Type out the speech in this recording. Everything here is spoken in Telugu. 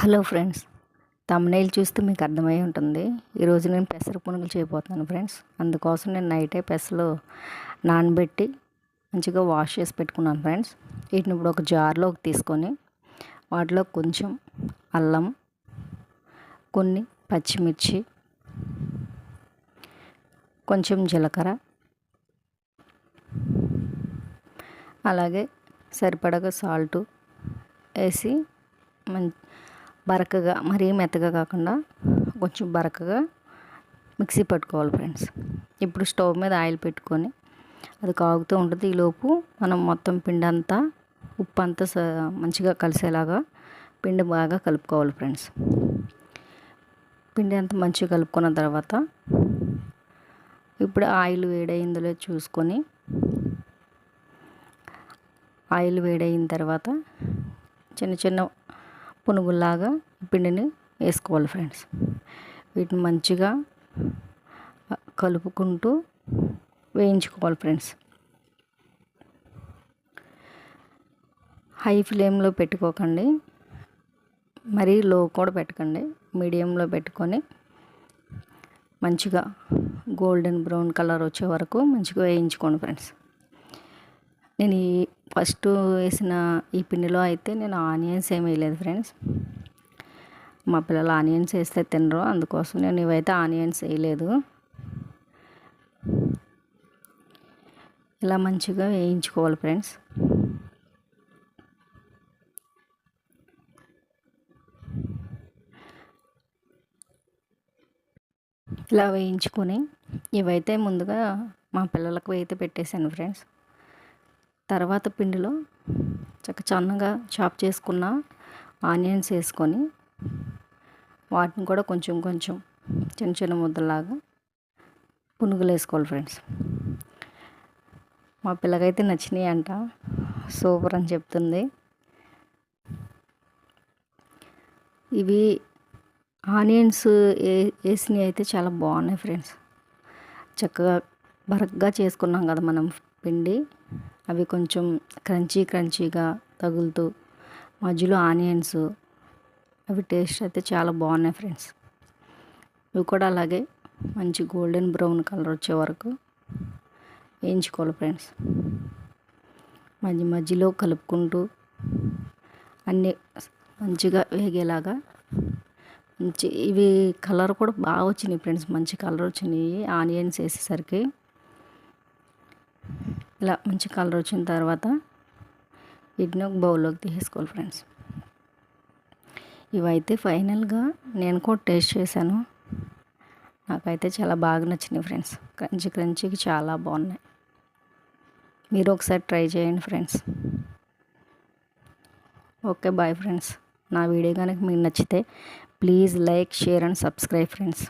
హలో ఫ్రెండ్స్ తమ్నైల్ చూస్తే మీకు అర్థమై ఉంటుంది. ఈరోజు నేను పెసర పునుగులు చేయబోతున్నాను ఫ్రెండ్స్. అందుకోసం నేను నైటే పెసలు నానబెట్టి మంచిగా వాష్ చేసి పెట్టుకున్నాను ఫ్రెండ్స్. వీటిని ఇప్పుడు ఒక జార్లోకి తీసుకొని వాటిలో కొంచెం అల్లం కొన్ని పచ్చిమిర్చి కొంచెం జీలకర్ర అలాగే సరిపడగా సాల్టు వేసి మం బరకగా మరీ మెత్తగా కాకుండా కొంచెం బరకగా మిక్సీ పట్టుకోవాలి ఫ్రెండ్స్. ఇప్పుడు స్టవ్ మీద ఆయిల్ పెట్టుకొని అది కాగుతూ ఉంటుంది. ఈలోపు మనం మొత్తం పిండి అంతా ఉప్పు అంతా మంచిగా కలిసేలాగా పిండి బాగా కలుపుకోవాలి ఫ్రెండ్స్. పిండి అంతా మంచిగా కలుపుకున్న తర్వాత ఇప్పుడు ఆయిల్ వేడైందో చూసుకొని ఆయిల్ వేడైన తర్వాత చిన్న చిన్న పునుగుల్లాగా పిండిని వేసుకోవాలి ఫ్రెండ్స్. వీటిని మంచిగా కలుపుకుంటూ వేయించుకోవాలి ఫ్రెండ్స్. హై ఫ్లేమ్లో పెట్టుకోకండి. మరీ లో కూడా పెట్టకండి. మీడియంలో పెట్టుకొని మంచిగా గోల్డెన్ బ్రౌన్ కలర్ వచ్చే వరకు మంచిగా వేయించుకోండి ఫ్రెండ్స్. నేను ఫస్ట్ వేసిన ఈ పిండిలో అయితే నేను ఆనియన్స్ ఏమి వేయలేదు ఫ్రెండ్స్. మా పిల్లలు ఆనియన్స్ వేస్తే తినరు అందుకోసం నేను ఇవైతే ఆనియన్స్ వేయలేదు. ఇలా మంచిగా వేయించుకోవాలి ఫ్రెండ్స్. ఇలా వేయించుకొని ఇవైతే ముందుగా మా పిల్లలకు అయితే పెట్టేశాను ఫ్రెండ్స్. తర్వాత పిండిలో చక్క చన్నగా చాప్ చేసుకున్న ఆనియన్స్ వేసుకొని వాటిని కూడా కొంచెం కొంచెం చిన్న చిన్న ముద్దలాగా పునుగులు వేసుకోవాలి ఫ్రెండ్స్. మా పిల్లకైతే నచ్చినాయి అంట సూపర్ అని చెప్తుంది. ఇవి ఆనియన్స్ వేసినవి అయితే చాలా బాగున్నాయి ఫ్రెండ్స్. చక్కగా బరగ్గా చేసుకున్నాం కదా మనం పిండి. అవి కొంచెం క్రంచీ క్రంచీగా తగులుతూ మధ్యలో ఆనియన్స్. అవి టేస్ట్ అయితే చాలా బాగున్నాయి ఫ్రెండ్స్. ఇవి కూడా అలాగే మంచి గోల్డెన్ బ్రౌన్ కలర్ వచ్చే వరకు వేయించుకోవాలి ఫ్రెండ్స్. మధ్య మధ్యలో కలుపుకుంటూ అన్నీ మంచిగా వేగేలాగా మంచి ఇవి కలర్ కూడా బాగా వచ్చినాయి ఫ్రెండ్స్. మంచి కలర్ వచ్చినాయి. ఆనియన్స్ వేసేసరికి ఇలా మంచి కలర్ వచ్చిన తర్వాత వీటిని ఒక బౌల్లోకి తీసేసుకోవాలి ఫ్రెండ్స్. ఇవైతే ఫైనల్గా నేను కూడా టేస్ట్ చేశాను. నాకైతే చాలా బాగా నచ్చినాయి ఫ్రెండ్స్. క్రంచి క్రంచికి చాలా బాగున్నాయి. మీరు ఒకసారి ట్రై చేయండి ఫ్రెండ్స్. Okay bye friends. నా వీడియో కనుక మీకు నచ్చితే please like share and subscribe friends.